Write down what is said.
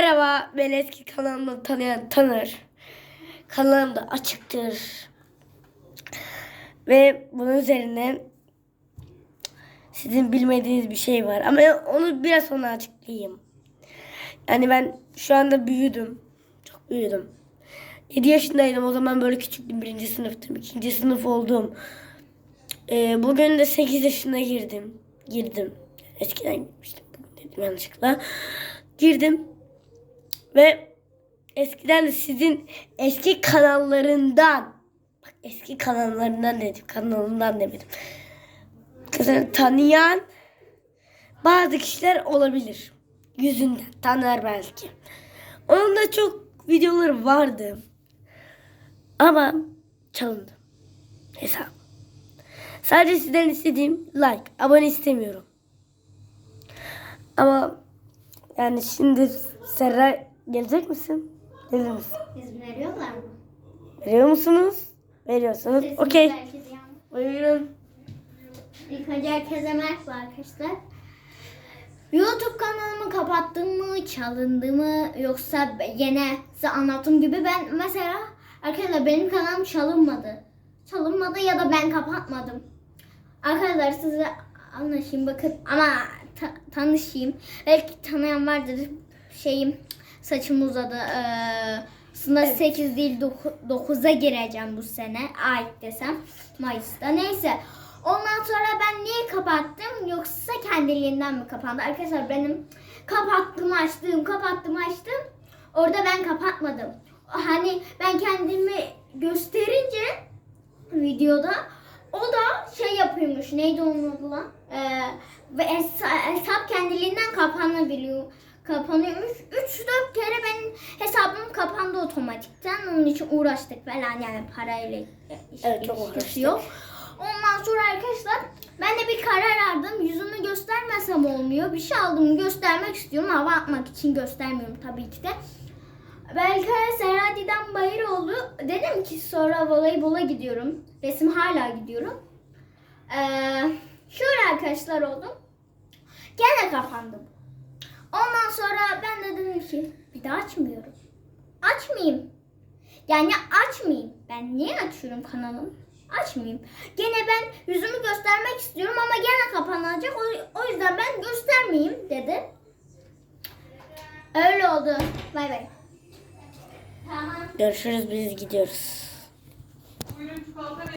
Merhaba, ben eski kanalımı tanıyan tanır. Kanalım da açıktır. Ve bunun üzerine sizin bilmediğiniz bir şey var. Ama onu biraz sonra açıklayayım. Yani ben şu anda büyüdüm. Çok büyüdüm. 7 yaşındaydım o zaman böyle küçüktüm. Birinci sınıftım. ikinci sınıf oldum. Ee, bugün de 8 yaşına girdim. Girdim. Eskiden girmiştim. Bugün dedim yanlışlıkla. Girdim. Ve eskiden de sizin eski kanallarından bak eski kanallarından dedim. Kanalından demedim. Kızını tanıyan bazı kişiler olabilir. Yüzünden tanır belki. Onun da çok videoları vardı. Ama çalındı. Hesap. Sadece sizden istediğim like. Abone istemiyorum. Ama yani şimdi Serra gelecek misin? Gelir misin? İzin veriyorlar mı? Veriyor musunuz? Veriyorsunuz. Okey. Buyurun. İlk önce herkese merhaba arkadaşlar. YouTube kanalımı kapattım mı, çalındı mı yoksa yine size anlattığım gibi ben mesela arkadaşlar benim kanalım çalınmadı. Çalınmadı ya da ben kapatmadım. Arkadaşlar size anlaşayım bakın ama ta- tanışayım. Belki tanıyan vardır. Şeyim saçım uzadı. Ee, aslında 8 değil 9'a gireceğim bu sene. Ay desem Mayıs'ta. Neyse. Ondan sonra ben niye kapattım yoksa kendiliğinden mi kapandı? Arkadaşlar benim kapattım açtım kapattım açtım. Orada ben kapatmadım. Hani ben kendimi gösterince videoda o da şey yapıyormuş. Neydi onun adı lan? Ee, hesap kendiliğinden kapanabiliyor. Kapanıyormuş. 3-4 kere benim hesabım kapandı otomatikten. Onun için uğraştık falan yani parayla işte Evet, çok ilişkisi uğraştık. yok. Ondan sonra arkadaşlar ben de bir karar aldım. Yüzümü göstermesem olmuyor. Bir şey aldım göstermek istiyorum. Hava atmak için göstermiyorum tabii ki de. Belki Seradi'den bayır oldu. Dedim ki sonra voleybola gidiyorum. Resim hala gidiyorum. Ee, şöyle arkadaşlar oldum. Gene kapandım. Ondan sonra ben de dedim ki bir daha açmıyorum. Açmayayım. Yani açmayayım. Ben niye açıyorum kanalımı? Açmayayım. Gene ben yüzümü göstermek istiyorum ama gene kapanacak. O, o yüzden ben göstermeyeyim dedi. Öyle oldu. Bay bay. Tamam. Görüşürüz biz gidiyoruz.